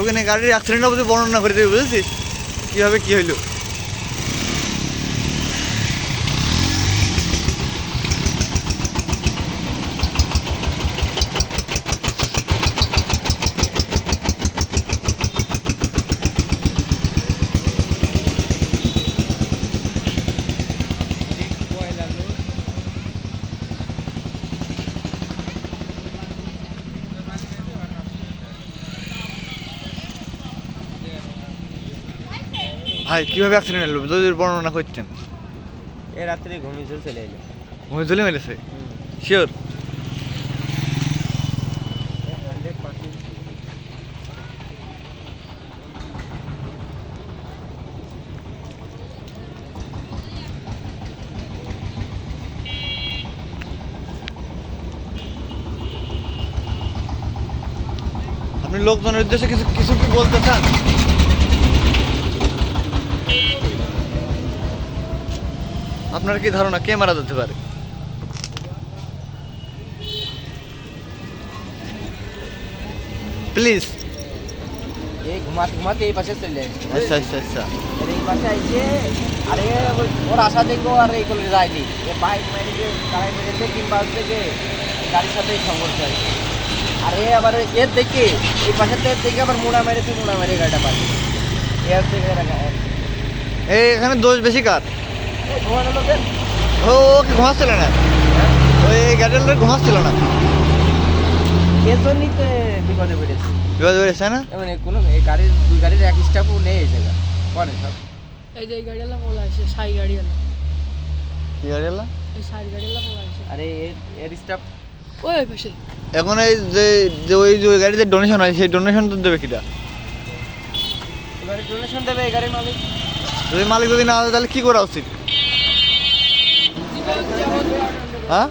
ওখানে গাড়ির অ্যাক্সিডেন্ট অবধি বর্ণনা করে দেবে বুঝেছিস? কীভাবে কী হইল? ভাই কীভাবে অ্যাক্সিডেন্ট হলো যদি বর্ণনা করতেন। এ রাত্রে ঘুমিয়ে চলে চলে এলো। ঘুমে চলে মেরেছে? শিওর আপনি লোকজনের উদ্দেশ্যে কিছু কিছু কি বলতে চান? আপনার কি ধারণা? কে মারা যেতে পারে? প্লিজ এই ঘুমাতে ঘুমাতে এই পাশে চলে আচ্ছা আচ্ছা আচ্ছা। এই পাশে আইছে আরে ওর আশা দেখব আর এই করে যায়নি। এ বাইক মেরে যে গাড়ি মেরেছে কিংবা যে গাড়ির সাথে সংঘর্ষ হয়েছে আরে আবার এর দেখে এই থেকে দেখে আবার মোড়া মেরেছে মোড়া মেরে গাড়িটা পাচ্ছে এ হচ্ছে এখানে দোষ বেশি কার? ও ও কি ঘুমাচ্ছিল না? ওই গাড়ির ঘুমাচ্ছিল না? বিপদে পড়েছে। না? মানে কোনো গাড়ির দুই গাড়ির এক স্টাফও নেই এই জায়গা। করে সব। এই যে এই গাড়িওয়ালা বলা আছে সাই গাড়িওয়ালা কি? এই সাই গাড়িওয়ালা বলা আছে আরে এর এর স্টাফ ওই ওই পাশে। এখন এই যে যে ওই যে গাড়িতে ডোনেশন হয় সেই ডোনেশন তো দেবে কিটা? এবারে ডোনেশন দেবে এই গাড়ির মালিক। যদি মালিক যদি না তাহলে কি করা উচিত? হ্যাঁ?